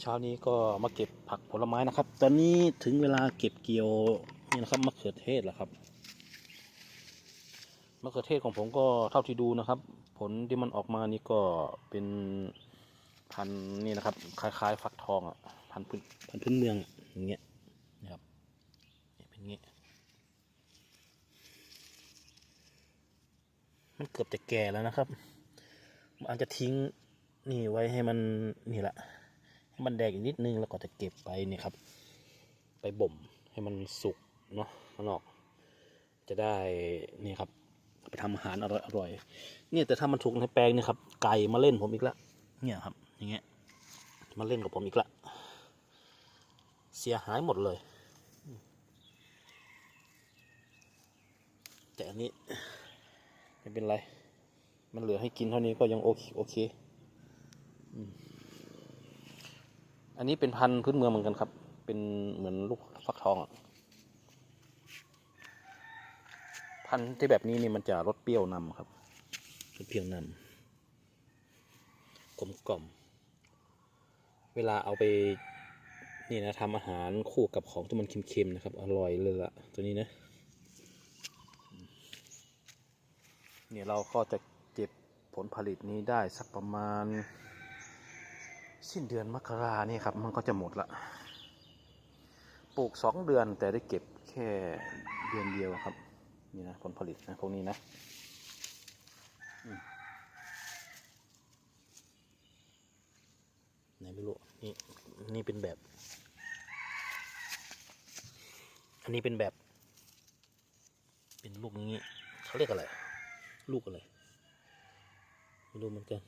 เช้านี้ก็มาเก็บผักผลไม้นะครับ ตอนนี้ถึงเวลาเก็บเกี่ยวนี่นะครับมะเขือเทศแล้วครับมะเขือเทศของผมก็เท่าที่ดูนะครับ ผลที่มันออกมานี่ก็เป็นพันนี่นะครับ คล้ายๆ ฟักทองอะพันพื้นพันพื้นเมืองอย่างเงี้ยนะครับเป็นอย่างงี้มันเกือบจะแก่แล้วนะครับมันอาจจะทิ้งนี่ไว้ให้มันนี่แหละ มันแดงอีกนิดนึงแล้วก็จะเก็บไปเนี่ยครับ ไปบ่มให้มันสุกเนาะข้างนอก จะได้นี่ครับ ไปทำอาหารอร่อยอร่อยเนี่ยแต่ถ้ามันถูกในแปลงเนี่ยครับ ไก่มาเล่นผมอีกละเนี่ยครับ อย่างเงี้ยมาเล่นกับผมอีกละเสียหายหมดเลย แต่อันนี้ไม่เป็นไร มันเหลือให้กินเท่านี้ก็ยังโอเคโอเค อืม อันนี้เป็นพันธุ์พื้นเมืองเหมือนกันครับ เป็นเหมือนลูกฟักทองอะพันธุ์ที่แบบนี้นี่มันจะรสเปรี้ยวนำครับรสเปรี้ยวนำกลมกล่อม เวลาเอาไปนี่นะทำอาหารคู่กับของที่มันเค็มๆนะครับ อร่อยเลยละตัวนี้นะเนี่ยเราก็จะเก็บผลผลิตนี้ได้สักประมาณ สิ้นเดือนมกรานี่ครับ มันก็จะหมดละ ปลูกสองเดือนแต่ได้เก็บแค่เดือนเดียวครับ นี่นะผลผลิตนะพวกนี้นะไหนไม่รู้นี่นี่เป็นแบบ อันนี้เป็นแบบ เป็นลูกอย่างนี้เขาเรียกอะไร ลูกอะไร ไม่รู้เหมือนกัน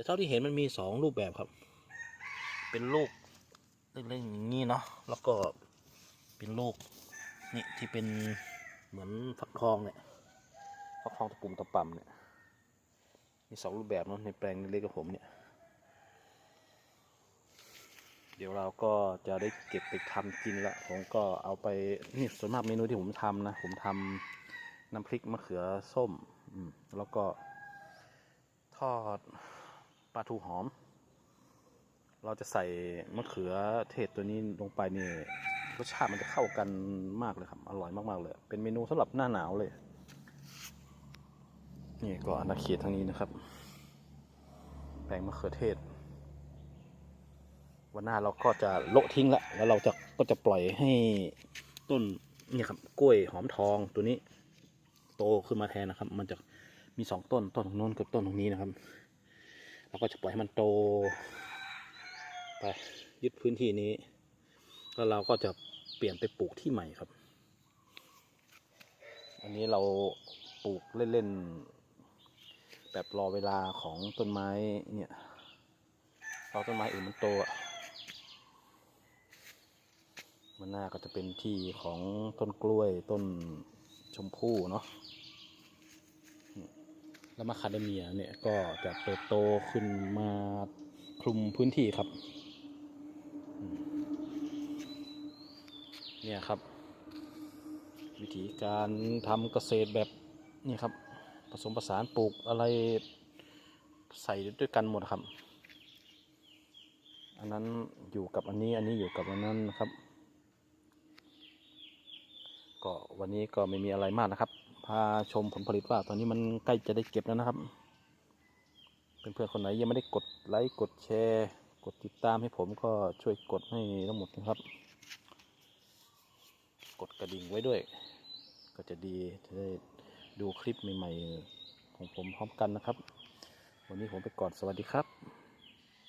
แต่เท่าที่เห็นมันมีสองรูปแบบครับ เป็นลูกเล็กๆอย่างนี้เนาะแล้วก็เป็นลูกนี่ที่เป็นเหมือนฟักทองเนี่ยฟักทองตะปุ่มตะป่ำเนี่ยมีสองรูปแบบเนาะในแปลงเล็กๆกับผมเนี่ยเดี๋ยวเราก็จะได้เก็บไปทำกินละ ผมก็เอาไปนี่ส่วนมากเมนูที่ผมทำนะ ผมทำน้ำพริกมะเขือส้มอืมแล้วก็ทอด ปลาทูหอม เราจะใส่มะเขือเทศตัวนี้ลงไปนี่รสชาติมันจะเข้ากันมากเลยครับ อร่อยมากๆเลย เป็นเมนูสำหรับหน้าหนาวเลย นี่ก็อาณาเขตทางนี้นะครับ แปลงมะเขือเทศ วันหน้าเราก็จะโละทิ้งละ แล้วเราจะก็จะปล่อยให้ต้นนี่ครับกล้วยหอมทองตัวนี้ โตขึ้นมาแทนนะครับ มันจะมีสองต้นต้นตรงโน้นกับต้นตรงนี้นะครับ เราก็จะปล่อยให้มันโต ไปยึดพื้นที่นี้ แล้วเราก็จะเปลี่ยนไปปลูกที่ใหม่ครับ อันนี้เราปลูกเล่นๆแบบรอเวลาของต้นไม้เนี่ยรอต้นไม้อื่นมันโตอะมันหน้าก็จะเป็นที่ของต้นกล้วยต้นชมพู่เนาะ แล้วมาคาเดเมียเนี่ยก็จะเติบโตขึ้นมาคลุมพื้นที่ครับ เนี่ยครับ วิธีการทำเกษตรแบบนี่ครับ ผสมผสานปลูกอะไรใส่ด้วยกันหมดครับ อันนั้นอยู่กับอันนี้อันนี้อยู่กับอันนั้นนะครับ ก็วันนี้ก็ไม่มีอะไรมากนะครับ พาชมผลผลิตว่าตอนนี้มันใกล้จะได้เก็บแล้วนะครับ เพื่อนๆคนไหนยังไม่ได้กดไลค์กดแชร์ กดติดตามให้ผมก็ช่วยกดให้ทั้งหมดนะครับ กดกระดิ่งไว้ด้วย ก็จะดีจะได้ดูคลิปใหม่ ๆ ของผมพร้อมกันนะครับ วันนี้ผมไปก่อนสวัสดีครับ